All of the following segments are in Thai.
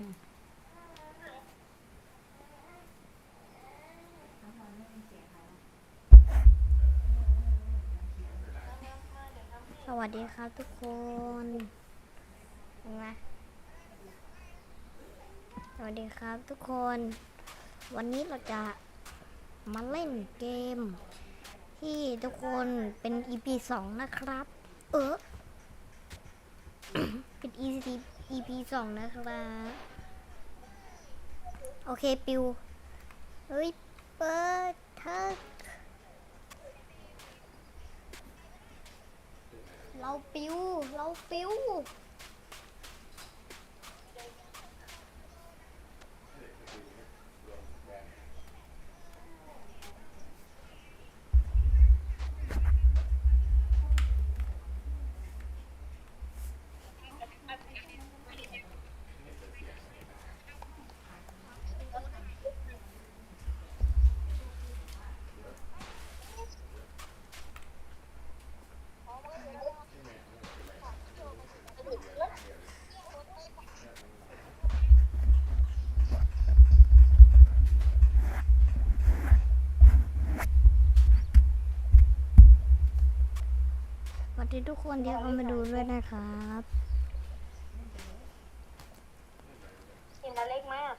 สวัสดีครับทุกคนเห็นไหมสวัสดีครับทุกคน วันนี้เราจะมาเล่นเกม ที่ทุกคนเป็น EP สองนะครับ เออเป็น EP EP สองนะครับ โอเคปิว เฮ้ย เปิดเถอะเราปิว เราปิว ดีทุกคนที่เข้ามาดูด้วยนะครับเห็นอันเล็กไหมอะ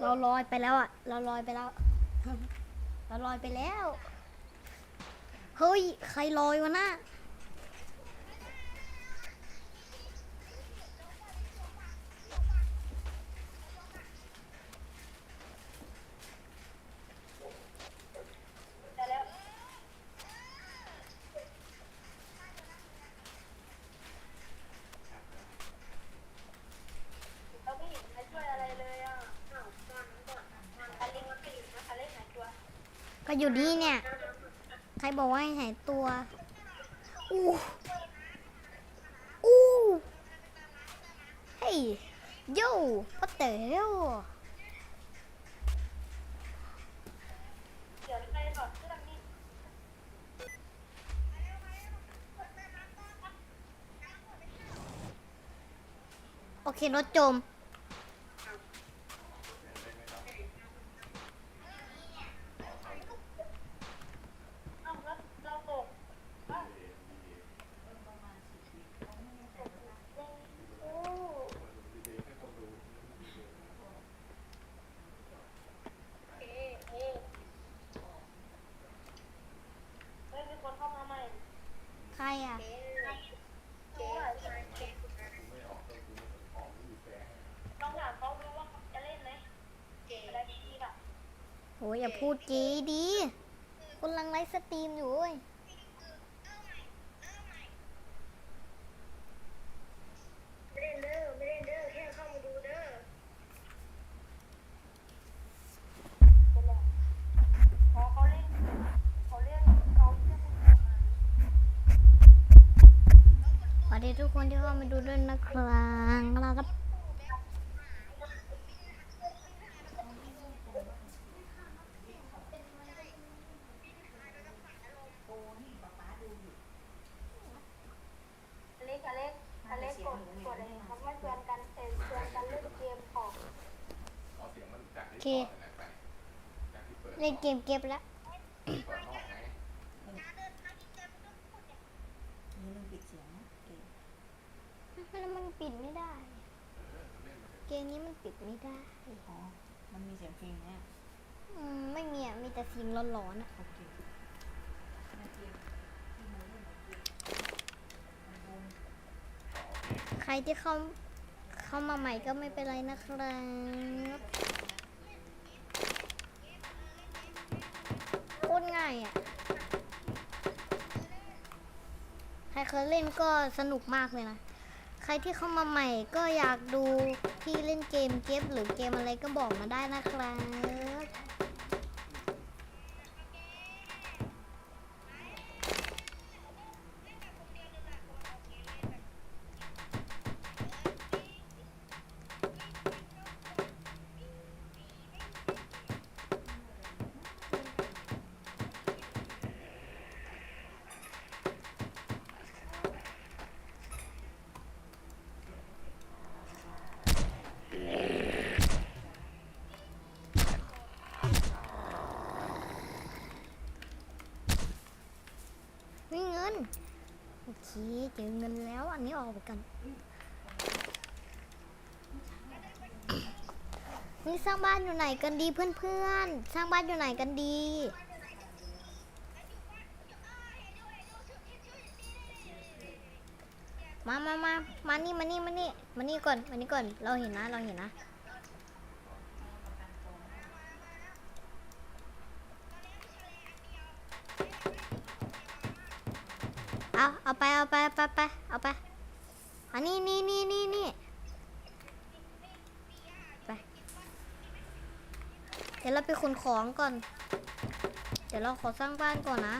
เราลอยไปแล้วอะ เราลอยไปแล้ว เราลอยไปแล้ว เฮ้ย ใครลอยวะน่ะ แต่แล้วเราไม่เห็นใครช่วยอะไรเลยอะอ้าวก่อนก่อนอันเล็กมันไปอยู่นะอันเล็กหายตัว ก็อยู่นี่เนี่ย ใครบอกว่าให้หายตัว อู้อู้เฮ้ยโย่พ่อเต๋อเดี๋ยโอเครถจม เอ้าแล้วเราตกอ้าวโอ้เอ๊ะเอ๊ะเฮ้ยมีคนเข้ามาใหม่ ใครอะ เจ๊เจ๊เจ๊ลองถามเขาดูว่าเขาจะเล่นไหมเจ๊อะไรดีๆล่ะ โห อย่าพูดจีดีคุณลังไลฟ์สตรีมอยู่เว้ย ไม่เล่นเด้อไม่เล่นเด้อแค่เข้ามาดูเด้อพอเขาเล่นเขาเล่นเขาเล่น สวัสดีทุกคนที่เข้ามาดูด้วยนะครับครับ อเล็กอเล็กอเล็กกดกดอะไรเขาไม่ชวนกันเออชวนกันเล่นเกมของ โอ เคเล่นเกมเก็บแล้วนี่ลืมปิดเสียงนะเกมแล้วมันปิดไม่ได้ เกมนี้มันปิดไม่ได้อ๋อมันมีเสียงเพลงเนี่ยอืมไม่มีอะ มีแต่เสียงร้อนๆอะโอเคในเกมที่มันเล่นในเกมมันบูมใครที่เข้าเข้ามาใหม่ก็ไม่เป็นไรนะครับ ตรง่ายอะ ใครเคยเล่นก็สนุกมากเลยนะ ใครที่เข้ามาใหม่ก็อยากดูที่เล่นเกมเก็บหรือเกมอะไรก็บอกมาได้นะครับ เคเจอเงินแล้วอันนี้ออกไปกัน นี่สร้างบ้านอยู่ไหนกันดีเพื่อนๆ สร้างบ้านอยู่ไหนกันดี มามามามานี่มานี่มานี่มานี่ก่อนมานี่ก่อน เราเห็นนะ เราเห็นนะ ไปเอาไปเอาไปไปเอาไปอันนี้นี่นี่นี่นี่ไปเดี๋ยวเราไปขนของก่อน เดี๋ยวเราขอสร้างบ้านก่อนนะ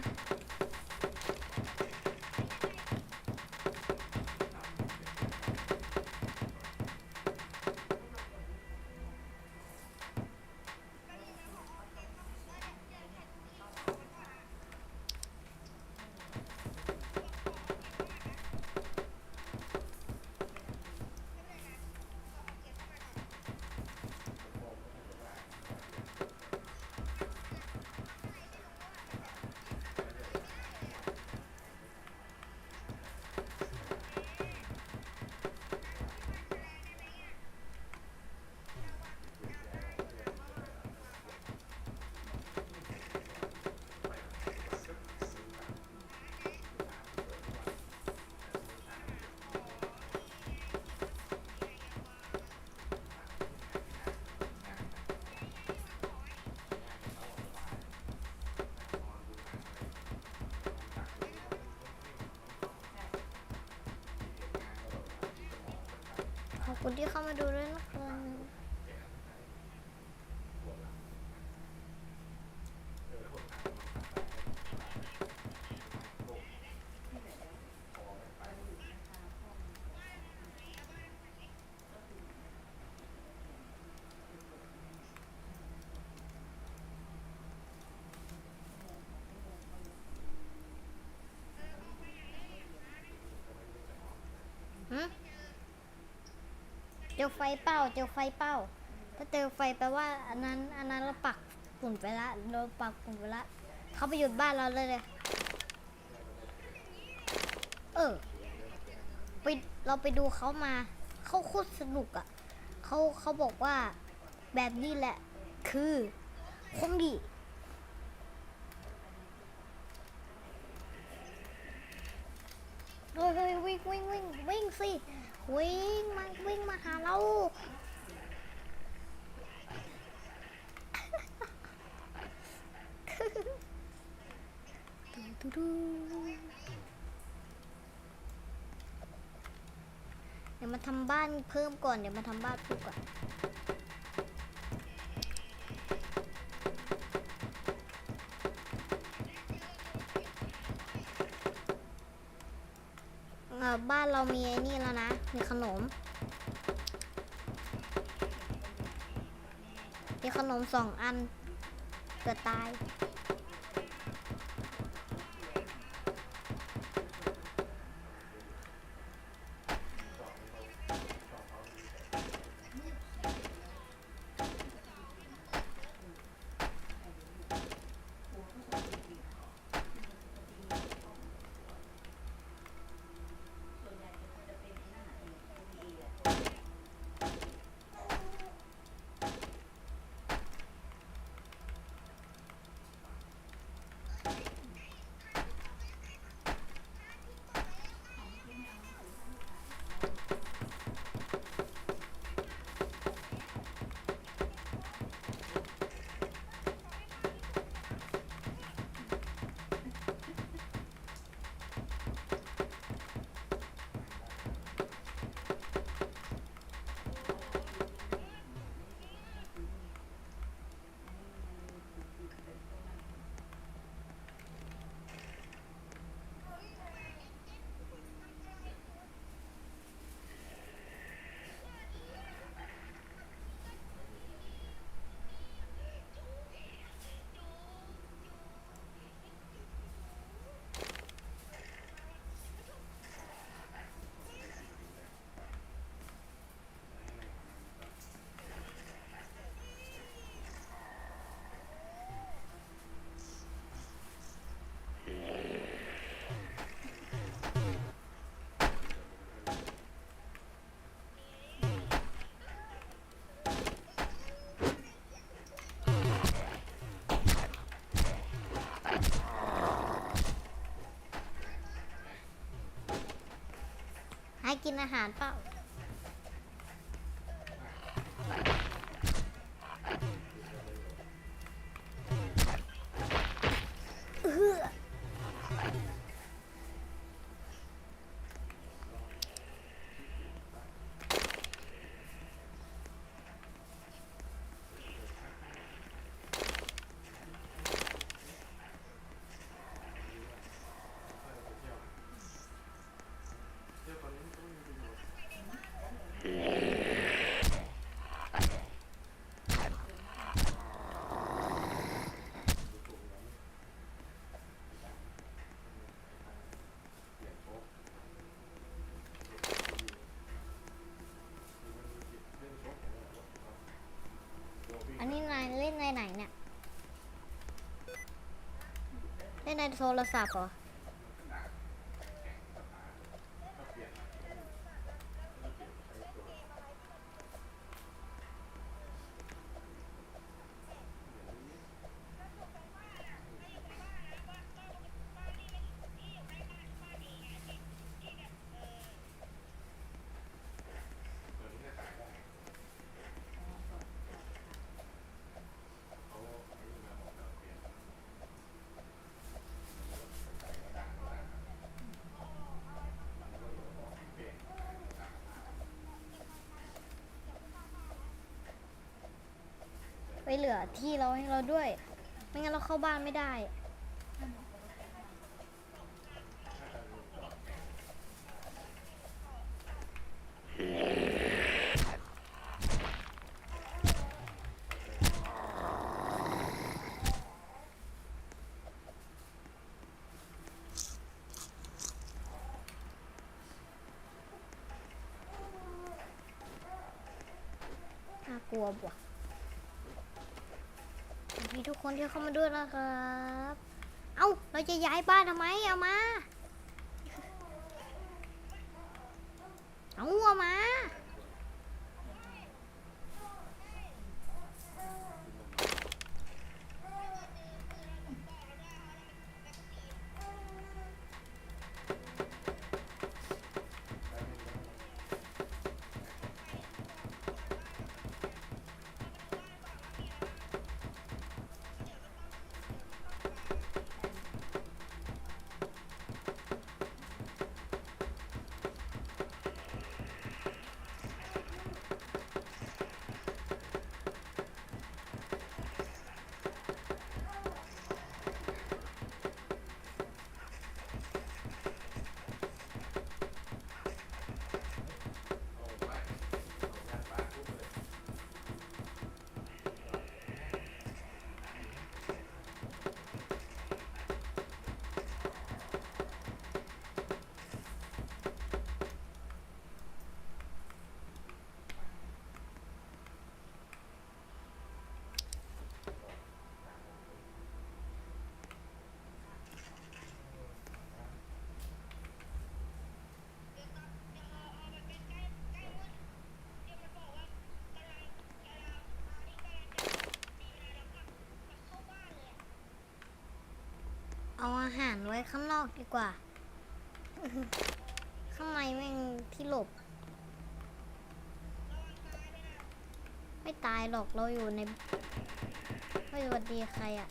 คุณที่เข้ามาดูด้วยนะคะหืม เจอไฟเป้าเจอไฟเป้า ถ้าเจอไฟแปลว่า อันนั้นอันนั้นเราปักปุ่นไปละเราปักปุ่นไปละเขาไปหยุดบ้านเราเลยเลยเออไปเราไปดูเขามาเขาโคตรสนุกอะ่ะเขาเขาบอกว่าแบบนี้แหละ คือคงดีเฮ้ยเฮ้ยวิ่งวิ่งวิ่งวิ่งสิ วิ่งมาวิ่งมาหาเราดูดูเดี๋ยวมาทำบ้านเพิ่มก่อน เดี๋ยวมาทำบ้านเพิ่มก่อน เออบ้านเรามีไอ้นี่แล้วนะมีขนม มีขนมสองอันเกิดตาย กินอาหารเปล่า โทรศัพท์เหรอ ไปเหลือที่เราให้เราด้วย ไม่งั้นเราเข้าบ้านไม่ได้ น่ากลัวบวะ สวัส ดีทุกคนที่เข้ามาด้วยนะครับ เอ้า เราจะย้ายบ้านทำไม เอามา เอาเอามา อาหารไว้ข้างนอกดีกว่า ข้างในแม่งที่หลบ ไม่ตายหรอกเราอยู่ในไม่สวัสดีใครอะ่ะ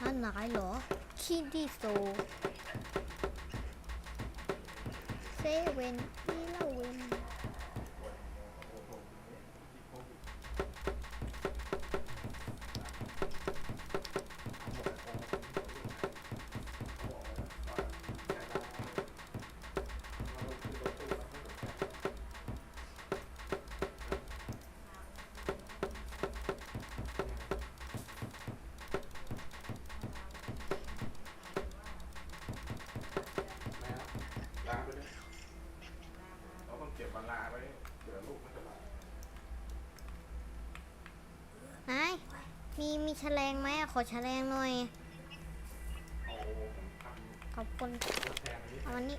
นั่นนายเหรอคิดดีโซเซเว่นอีเลเวน มีแฉลงไหมอะขอแฉลงหน่อย ขอบคุณเอาวันนี้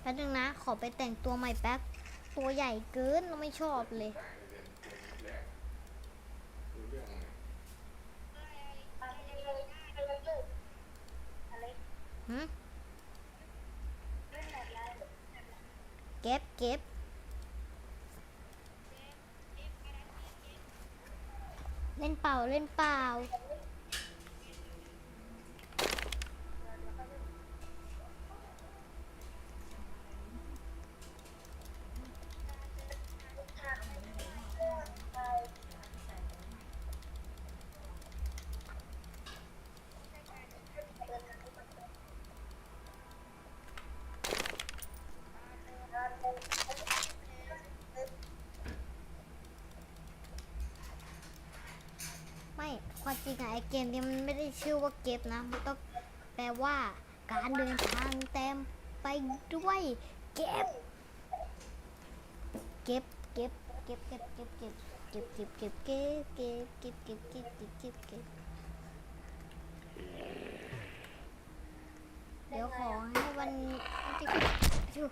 แป๊บนึงนะ ขอไปแต่งตัวใหม่แป๊บ ตัวใหญ่เกินเราไม่ชอบเลยหื เเก็บเล่นเป่าเล่นเป่า ไม่ ความจริงอะไอเกมนี้มันไม่ได้ชื่อว่าเก็บนะ มันต้องแปลว่า การเดินทางเต็มไปด้วยเก็บ เก็บ เก็บ เก็บ เก็บ เก็บ เก็บ เก็บ เก็บ เก็บ เก็บ เก็บ เก็บ เก็บ เก็บ เก็บ เก็บ เก็บ เดี๋ยวขอให้วันที่อยู่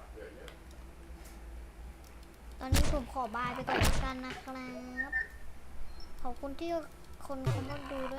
ตอนนี้ผมขอบายไปก่อนกันนะครับ ขอบคุณที่ คนเขามาดูด้วย